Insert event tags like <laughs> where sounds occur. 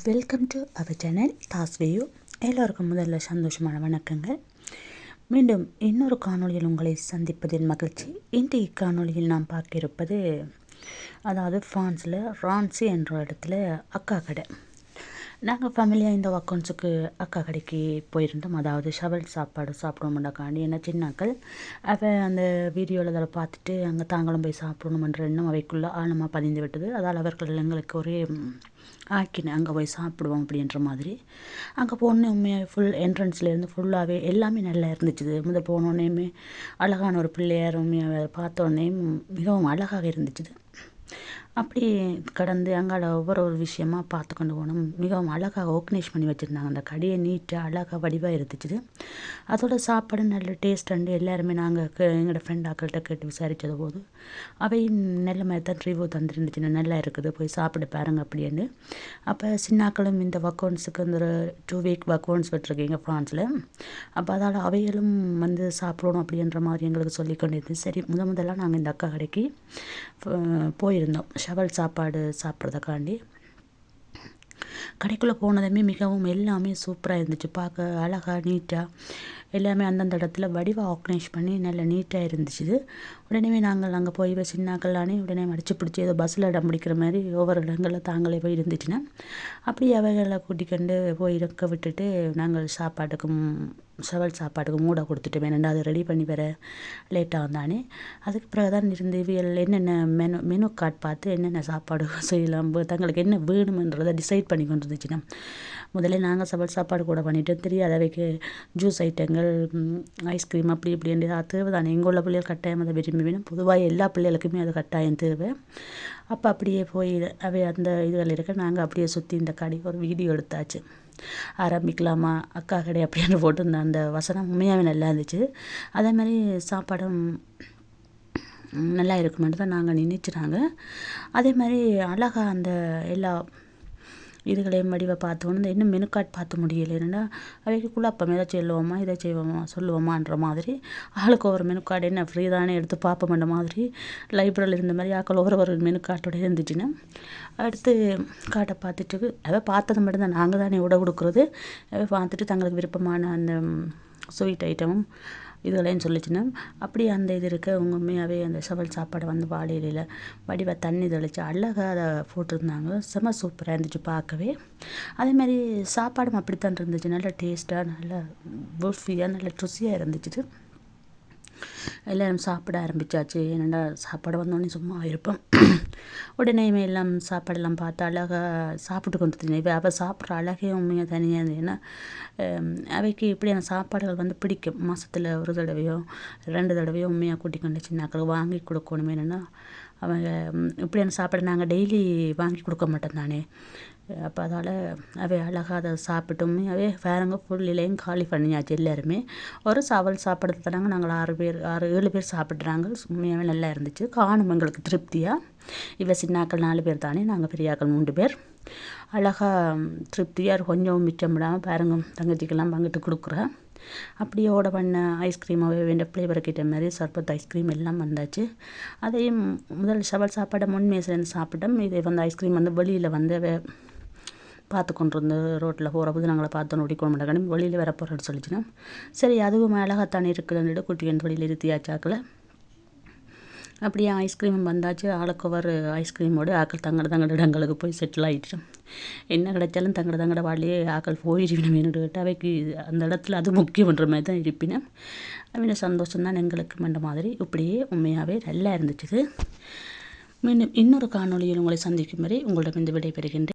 Welcome to our channel தாஸ்வேயு எல்லோருக்கும் முதல்ல சந்தோஷமான வணக்கங்கள். மீண்டும் இன்னொரு காணொளியில் உங்களை சந்திப்பதில் மகிழ்ச்சி. இன்றைய காணொளியில் நாம் பார்க்க இருப்பது அதாவது ஃப்ரான்ஸில் ரான்சி என்ற இடத்துல அக்கா கடை. நாங்கள் ஃபேமிலியாக இந்த அக்கௌண்ட்ஸுக்கு அக்கா கடைக்கு போயிருந்தோம். அதாவது ஷவல் சாப்பாடு சாப்பிடணுமெண்டாக்காண்டி என்ன சின்னாக்கள் அவள் அந்த வீடியோவில் அதில் பார்த்துட்டு அங்கே தாங்களும் போய் சாப்பிடணுமன்ற எண்ணம் அவைக்குள்ளே ஆழமாக பதிந்து விட்டது. அதால் அவர்கள் எங்களுக்கு ஒரே ஆக்கினேன் அங்கே போய் சாப்பிடுவோம் அப்படின்ற மாதிரி. அங்கே போனே உண்மையாக ஃபுல் என்ட்ரன்ஸ்லேருந்து ஃபுல்லாகவே எல்லாமே நல்லா இருந்துச்சு. முதல் போனோடனேயுமே அழகான ஒரு பிள்ளையார் உண்மையாக பார்த்தோன்னே மிகவும் அழகாக இருந்துச்சு. அப்படி கடந்து அங்கால ஒவ்வொரு ஒரு விஷயமா பார்த்து கொண்டு போனோம். மிகவும் அழகாக ஆர்கனைஸ் பண்ணி வச்சுருந்தாங்க. அந்த கடையை நீட்டாக அழகாக வடிவாக இருந்துச்சு அதோட சாப்பாடு நல்ல டேஸ்ட் அண்டு எல்லாருமே நாங்கள் எங்களோட ஃப்ரெண்ட் ஆக்கள்கிட்ட கேட்டு விசாரித்தது போது அவை நல்ல மாதிரி தான் ரிவ்யூ தந்துருந்துச்சுன்னா நல்லா இருக்குது. போய் சாப்பிட பாருங்க அப்படின்னு அப்போ சின்னாக்களும் இந்த வக்கோன்ஸுக்கு இந்த டூ வீக் வக்கோன்ஸ் விட்டுருக்கீங்க ஃப்ரான்ஸில். அப்போ அதால் அவைகளும் வந்து சாப்பிடணும் அப்படின்ற மாதிரி எங்களுக்கு சொல்லி கொண்டு சரி முத முதலாக நாங்கள் இந்த அக்கா கடைக்கு போயிருந்தோம். ஷவல் சாப்பாடு சாப்பிட்றதுக்காண்டி கடைக்குள்ளே போனதுமே மிகவும் எல்லாமே சூப்பராக இருந்துச்சு. பார்க்க அழகாக நீட்டாக எல்லாமே அந்தந்த இடத்துல வடிவாக ஆர்கனைஸ் பண்ணி நல்லா நீட்டாக இருந்துச்சு உடனே நாங்கள் அங்கே போய் சின்னாக்கள்லானே உடனே மடித்து பிடிச்சி ஏதோ பஸ்ஸில் இடம் பிடிக்கிற மாதிரி ஒவ்வொரு இடங்களில் தாங்களே போய் இருந்துச்சுன்னா அப்படி அவைகளை கூட்டிக்கொண்டு போய் இருக்க விட்டுட்டு நாங்கள் சாப்பாட்டுக்கும் சவல் சாப்பாட்டுக்கு மூட கொடுத்துட்டு வேணுண்டா அதை ரெடி பண்ணி வர லேட்டாக வந்தானே. அதுக்கு பிறகு தான் இருந்து இவியல் என்னென்ன மெனு மெனு கார்ட் பார்த்து என்னென்ன சாப்பாடு <laughs> செய்யலாம் தங்களுக்கு என்ன வேணுமன்றதை டிசைட் பண்ணி கொண்டு இருந்துச்சுன்னா முதல்ல நாங்கள் சவல் சாப்பாடு கூட பண்ணிட்டோம். தெரியாத அவைக்கு ஜூஸ் ஐட்டங்கள் ஐஸ்கிரீம் அப்படி இப்படி அது தேவை தானே? எங்கள் உள்ள பிள்ளைகள் கட்டாயம் அதை விரும்பி வேணும் பொதுவாக எல்லா பிள்ளைகளுக்குமே அது கட்டாயம் தேவை. அப்போ அப்படியே போய் அவை அந்த இதுகள் இருக்க. நாங்கள் அப்படியே சுற்றி இந்த கடை ஒரு வீடியோ எடுத்தாச்சு. ஆரம்பிக்கலாமா? அக்கா கடை அப்படின்னு போட்டிருந்த அந்த வசனம் உண்மையாகவே நல்லா இருந்துச்சு. அதே மாதிரி சாப்பாடும் நல்லா இருக்குமென்று தான் நாங்கள் நினைச்சுனாங்க அதே மாதிரி அழகாக அந்த எல்லா இதுகளையும் வடிவை பார்த்தோன்னு இன்னும் மெனு கார்டு பார்த்து முடியல. என்னென்னா அவைக்கு குழப்பம் எதை சொல்லுவோமா இதை செய்வோமா சொல்லுவோமான்ற மாதிரி. ஆளுக்கு ஒவ்வொரு மெனு கார்டு என்ன ஃப்ரீ தானே எடுத்து பார்ப்போம்ன்ற மாதிரி. லைப்ரரியில் இருந்த மாதிரி ஆக்கள் ஒவ்வொரு ஒரு மெனு கார்டோட இருந்துச்சுன்னா அடுத்து கார்டை பார்த்துட்டு அதை பார்த்தது மட்டும்தான். நாங்கள் தானே விட கொடுக்குறது அதை பார்த்துட்டு தங்களுக்கு விருப்பமான அந்த ஸ்வீட் ஐட்டமும் இதுகளையும் சொல்லிச்சுன்னா அப்படியே அந்த இது இருக்க உண்மையாகவே அந்த செவல் சாப்பாடு வந்து வாழையில வடிவ தண்ணி தெளித்து அழகாக அதை போட்டிருந்தாங்க. செம சூப்பராக இருந்துச்சு பார்க்கவே. அதே மாதிரி சாப்பாடும் அப்படித்தான் இருந்துச்சு. நல்ல டேஸ்ட்டாக நல்லா புஃபியாக நல்ல ருசியாக இருந்துச்சு எல்லோரும் சாப்பிட ஆரம்பித்தாச்சு என்னடா சாப்பாடு வந்தோடனே சும்மா இருப்போம் உடனே எல்லாம் சாப்பாடெல்லாம் பார்த்து அழகாக சாப்பிட்டு கொண்டு இவ அவள் சாப்பிட்ற அழகே உண்மையாக தனியாக இருந்தது ஏன்னா அவைக்கு இப்படியான சாப்பாடுகள் வந்து பிடிக்கும் மாதத்தில் ஒரு தடவையோ ரெண்டு தடவையோ உண்மையாக கூட்டி கொண்டு சின்னாக்கள் வாங்கி கொடுக்கணும் என்னென்னா அவங்க இப்படியான சாப்பாடு நாங்கள் டெய்லி வாங்கி கொடுக்க மாட்டோம் தானே அப்போ அதால் அவை அழகாக அதை சாப்பிட்டும் அவை வேறங்க ஃபுல் இலையும் காலி பண்ணியாச்சு எல்லாருமே. ஒரு சவால் சாப்பிட்றது தராங்க நாங்கள் ஆறு பேர் ஆறு ஏழு பேர் சாப்பிட்றாங்க. உண்மையாகவே நல்லா இருந்துச்சு. காணும் எங்களுக்கு திருப்தியாக இவ சின்னாக்கள் நாலு பேர் தானே நாங்கள் பெரியாக்கள் மூன்று பேர். அழகாக திருப்தியாக கொஞ்சம் மிச்சம் விடாமல் பாருங்க தங்கச்சிக்கெல்லாம் பங்கிட்டு கொடுக்குறேன் அப்படியே ஓட பண்ண ஐஸ்கிரீமாகவே வேண்ட ஃப்ளேவர் கிட்ட மாதிரி சர்பத் ஐஸ்கிரீம் எல்லாம் வந்தாச்சு. அதையும் முதல் ஷவல் சாப்பாடை முன் மேசிலேருந்து சாப்பிட்டோம். இதை வந்து ஐஸ்கிரீம் வந்து வெளியில் வந்து பார்த்து கொண்டு இருந்து ரோட்டில் போகிறபோது நாங்களை பார்த்து நோட்டிக்கொள்ள மாட்டேன் வெளியில் வர சொல்லிச்சுன்னா சரி அதுவும் அழகாத்தானே இருக்குதுன்னு குட்டி என் வெளியில் இருத்தியாச்சாக்கில் அப்படியே ஐஸ்கிரீம் வந்தாச்சு. ஆளுக்கு ஐஸ்கிரீமோடு ஆக்கள் தங்கட தங்கட இடங்களுக்கு போய் செட்டில் ஆகிட்டு என்ன கிடைச்சாலும் தங்கட தங்கட வாழையே ஆக்கள் போயிருக்கணும் என்னோட கேட்டு அவைக்கு அந்த இடத்துல அது முக்கியன்ற மாதிரி தான் இருப்பினேன் அவன சந்தோஷம் தான் எங்களுக்கு மண்ட மாதிரி. இப்படியே உண்மையாகவே நல்லா இருந்துச்சு மீண்டும் இன்னொரு காணொலியில் உங்களை சந்திக்கும் வரை உங்களிடம் இந்த விடைபெறுகின்றேன்.